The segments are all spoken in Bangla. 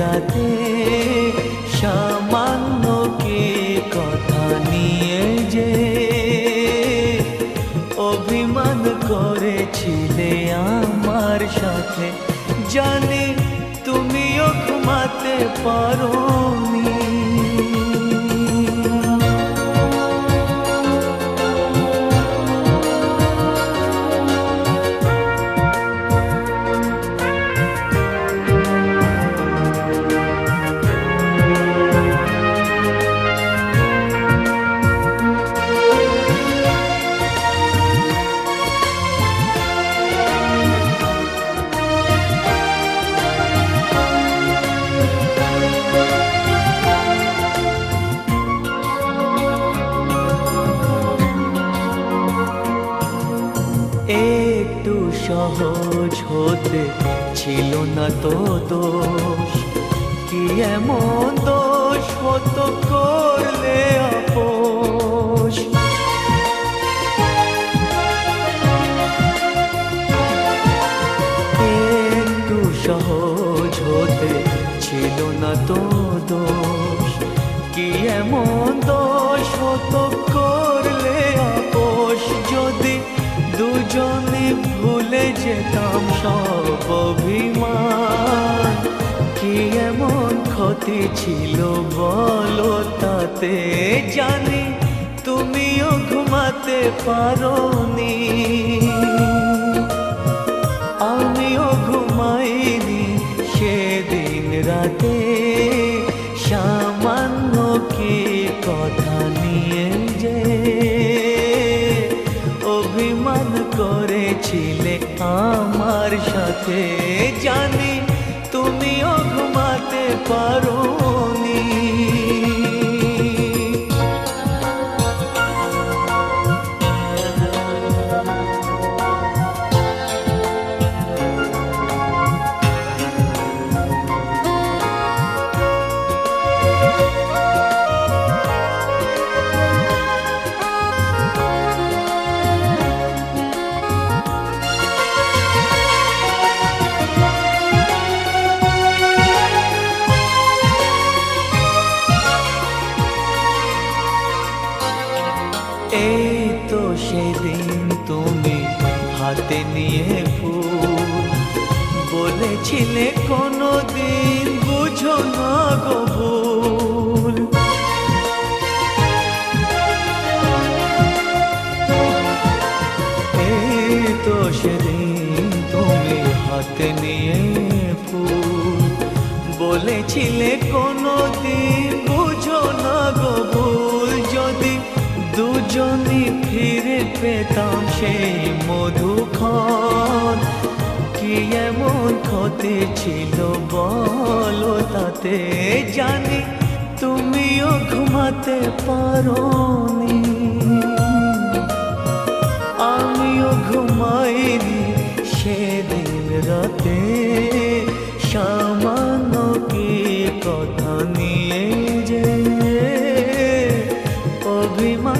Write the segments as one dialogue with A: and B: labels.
A: রাতে সামান্য কি কথা নিয়ে যে অভিমান করেছিলে আমার সাথে। জানি তুমিও ঘুমাতে পারোনি একটু সহজ হতে ছিল না তো দোষ। কি এমন দোষ হতো করলে আপোষ? একটু সহজ হতে ছিল না তো দোষ। কি এমন দোষ সব অভিমান। কি এমন ক্ষতি ছিল বলো তাতে? জানি তুমিও ঘুমাতে পারোনি। আমার সাথে জানি তুমিও ঘুমাতে পারোনি হাতে নিয়ে ফুল। বলেছিলে কোনো দিন বুঝো না গো হাতে নিয়ে ফুল। বলেছিলে কোনো দিন বুঝো না গো ভুল। যদি দুজনই ফিরে পেতাম সেই মধুক্ষণ। কি এমন ক্ষতি ছিল বলো তাতে জানি, তুমিও ঘুমাতে পারোনি। আমিও ঘুমাইনি সেদিন রাতে। সামান্য কি কথা নিয়ে যে অভিমান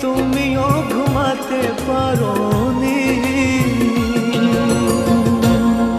A: তুমিও ঘুমাতে পারোনি